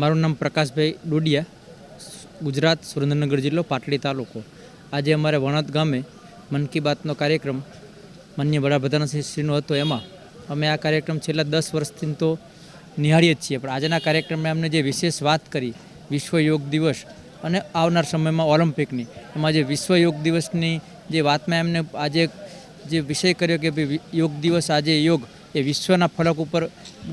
મારું નામ પ્રકાશભાઈ ડોડિયા, ગુજરાત સુરેન્દ્રનગર જિલ્લો પાટડી તાલુકો. આજે અમારે વણત ગામે મન કી બાતનો કાર્યક્રમ માન્ય વડાપ્રધાનશ્રીનો હતો એમાં. અમે આ કાર્યક્રમ છેલ્લા દસ વર્ષથી તો નિહાળીએ જ છીએ, પણ આજના કાર્યક્રમમાં અમને જે વિશેષ વાત કરી, વિશ્વ યોગ દિવસ અને આવનાર સમયમાં ઓલિમ્પિકની, એમાં જે વિશ્વ યોગ દિવસની જે વાતમાં એમને આજે જે વિષય કર્યો કે ભાઈ યોગ દિવસ આજે યોગ એ વિશ્વના ફલક ઉપર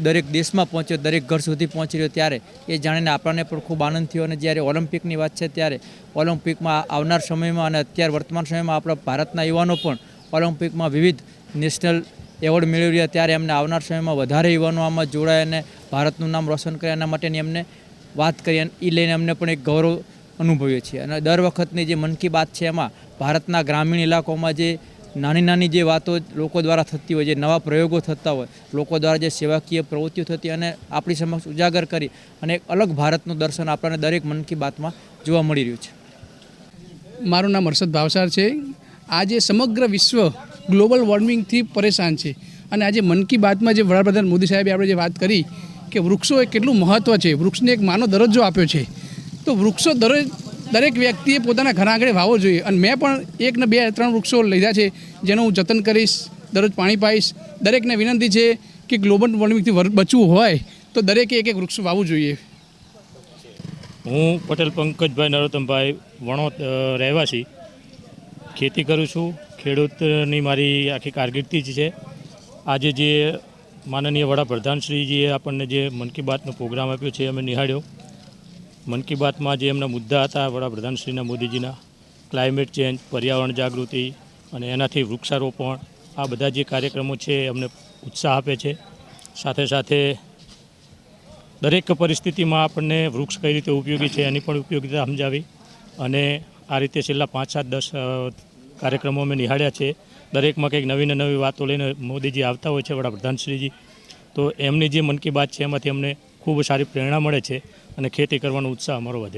દરેક દેશમાં પહોંચ્યો, દરેક ઘર સુધી પહોંચી રહ્યો ત્યારે એ જાણીને આપણને પણ ખૂબ આનંદ થયો. અને જ્યારે ઓલિમ્પિકની વાત છે ત્યારે ઓલિમ્પિકમાં આવનાર સમયમાં અને અત્યારે વર્તમાન સમયમાં આપણા ભારતના યુવાનો પણ ઓલિમ્પિકમાં વિવિધ નેશનલ એવોર્ડ મેળવી રહ્યા ત્યારે એમને આવનાર સમયમાં વધારે યુવાનો આમાં જોડાય અને ભારતનું નામ રોશન કરે. એના માટેની એમને વાત કરી એ લઈને અમને પણ એક ગૌરવ અનુભવીએ છીએ. અને દર વખતની જે મન કી બાત છે એમાં ભારતના ગ્રામીણ ઇલાકોમાં જે નાની નાની જે વાતો લોકો દ્વારા થતી હોય, જે નવા પ્રયોગો થતા હોય, લોકો દ્વારા જે સેવાકીય પ્રવૃત્તિઓ થતી અને આપણી સમક્ષ ઉજાગર કરી અને એક અલગ ભારતનું દર્શન આપણને દરેક મન કી બાતમાં જોવા મળી રહ્યું છે. મારું નામ હર્ષદ ભાવસાર છે. આજે સમગ્ર વિશ્વ ગ્લોબલ વોર્મિંગથી પરેશાન છે. અને આજે મન કી બાતમાં જે વડાપ્રધાન મોદી સાહેબે આપણે જે વાત કરી કે વૃક્ષો એ કેટલું મહત્ત્વ છે. વૃક્ષને એક માનો દરજ્જો આપ્યો છે. તો વૃક્ષો દરેક દરેક વ્યક્તિએ પોતાના ઘર આગળ વાવવો જોઈએ. અને મેં પણ એક ને બે, ત્રણ વૃક્ષો લીધા છે, જેનું હું જતન કરીશ, દરરોજ પાણી પાઈશ. દરેકને વિનંતી છે કે ગ્લોબલ વોર્મિંગથી વર- બચવું હોય, તો દરેકે એક એક વૃક્ષ વાવવું જોઈએ. હું પટેલ પંકજભાઈ નરોત્તમભાઈ વણોત રહેવાસી. ખેતી કરું છું. ખેડૂતની મારી આખી કારકિર્દી છે. આજે જે માનનીય વડાપ્રધાનશ્રીજીએ આપણને જે મન કી બાતનો પ્રોગ્રામ આપ્યો છે અમે નિહાળ્યો. મન કી બાતમાં જે એમના મુદ્દા હતા વડાપ્રધાનશ્રીના મોદીજીના. ક્લાઇમેટ ચેન્જ પર્યાવરણ જાગૃતિ અને એનાથી વૃક્ષારોપણ, આ બધા જે કાર્યક્રમો છે અમને ઉત્સાહ આપે છે. સાથે સાથે દરેક પરિસ્થિતિમાં આપણને વૃક્ષ કઈ રીતે ઉપયોગી છે એની પણ ઉપયોગીતા સમજાવી અને આ રીતે છેલ્લા પાંચ સાત દસ કાર્યક્રમો અમે નિહાળ્યા છે. દરેકમાં કંઈક નવી ને નવી વાતો લઈને મોદીજી આવતા હોય છે, વડાપ્રધાનશ્રીજી. તો એમની જે મન કી બાત છે એમાંથી અમને ખૂબ સારી પ્રેરણા મળે છે. અને ખેતી કરવાનો ઉત્સાહ અમારો વધે